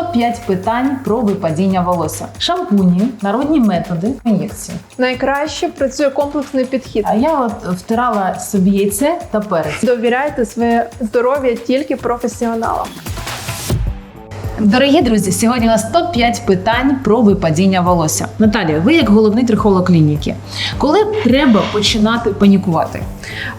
топ-5 питань про випадіння волосся. Шампуні, народні методи, ін'єкції. Найкраще працює комплексний підхід. А я от втирала собі яйце та перець. Довіряйте своє здоров'я тільки професіоналам. Дорогі друзі, сьогодні у нас топ-5 питань про випадіння волосся. Наталія, ви як головний трихолог клініки, коли треба починати панікувати?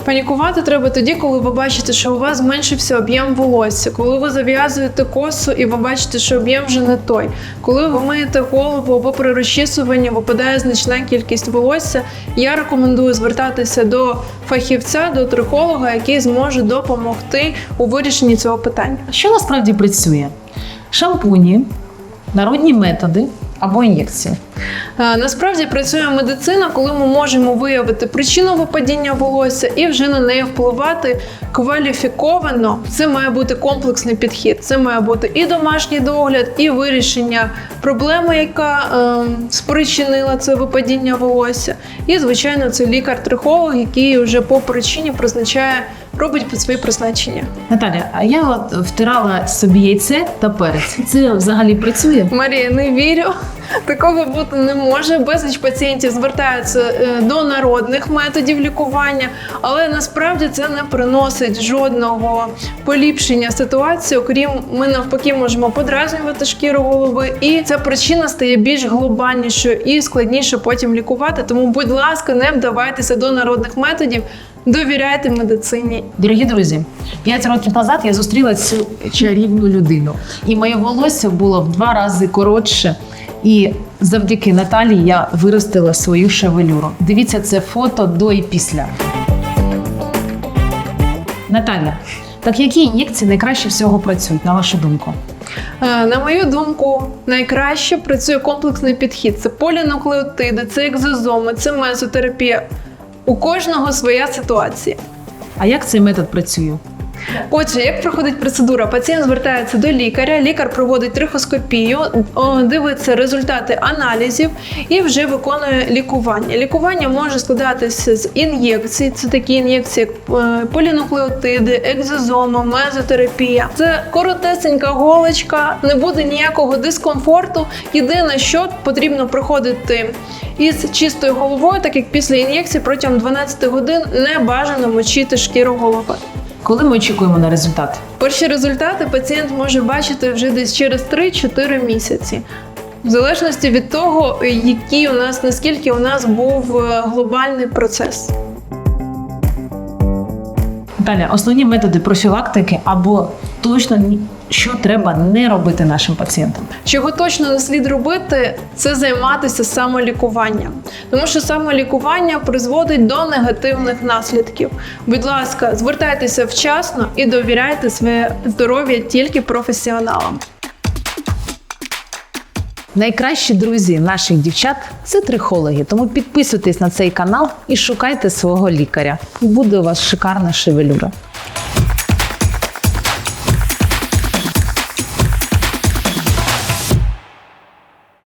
Панікувати треба тоді, коли ви бачите, що у вас зменшився об'єм волосся, коли ви зав'язуєте косу і ви бачите, що об'єм вже не той. Коли ви миєте голову або при розчісуванні випадає значна кількість волосся. Я рекомендую звертатися до фахівця, до трихолога, який зможе допомогти у вирішенні цього питання. Що насправді працює? Шампуні, народні методи або ін'єкції. Е, Насправді працює медицина, коли ми можемо виявити причину випадіння волосся і вже на неї впливати кваліфіковано. Це має бути комплексний підхід. Це має бути і домашній догляд, і вирішення проблеми, яка е, спричинила це випадіння волосся. І, звичайно, це лікар-трихолог, який вже по причині призначає, робить під своє призначення. Наталя, а я от втирала собі яйце та перець. Це взагалі працює? Марія, не вірю. Такого бути не може. Безліч пацієнтів звертаються е, до народних методів лікування, але насправді це не приносить жодного поліпшення ситуації. Окрім ми навпаки можемо подразнювати шкіру голови, і ця причина стає більш глобальнішою і складніше потім лікувати. Тому, будь ласка, не вдавайтеся до народних методів. Довіряйте медицині. Дорогі друзі, 5 років назад я зустріла цю чарівну людину, і моє волосся було в два рази коротше. І завдяки Наталії я виростила свою шевелюру. Дивіться це фото до і після. Наталя, так які ін'єкції найкраще всього працюють, на вашу думку? Е, На мою думку, найкраще працює комплексний підхід. Це полінуклеотиди, це екзозоми, це мезотерапія. У кожного своя ситуація. А як цей метод працює? Отже, як проходить процедура? Пацієнт звертається до лікаря, лікар проводить трихоскопію, дивиться результати аналізів і вже виконує лікування. Лікування може складатися з ін'єкцій. Це такі ін'єкції, як е, полінуклеотиди, екзозома, мезотерапія. Це коротесенька голочка, не буде ніякого дискомфорту. Єдине, що потрібно проходити із чистою головою, так як після ін'єкції протягом 12 годин не бажано мочити шкіру голови. Коли ми очікуємо на результат? Перші результати пацієнт може бачити вже десь через 3-4 місяці. В залежності від того, який у нас наскільки у нас був е, глобальний процес. Наталя, основні методи профілактики або точно ні- що треба не робити нашим пацієнтам. Чого точно не слід робити, це займатися самолікуванням, тому що самолікування призводить до негативних наслідків. Будь ласка, звертайтеся вчасно і довіряйте своє здоров'я тільки професіоналам. Найкращі друзі наших дівчат це трихологи. Тому підписуйтесь на цей канал і шукайте свого лікаря. І буде у вас шикарна шевелюра.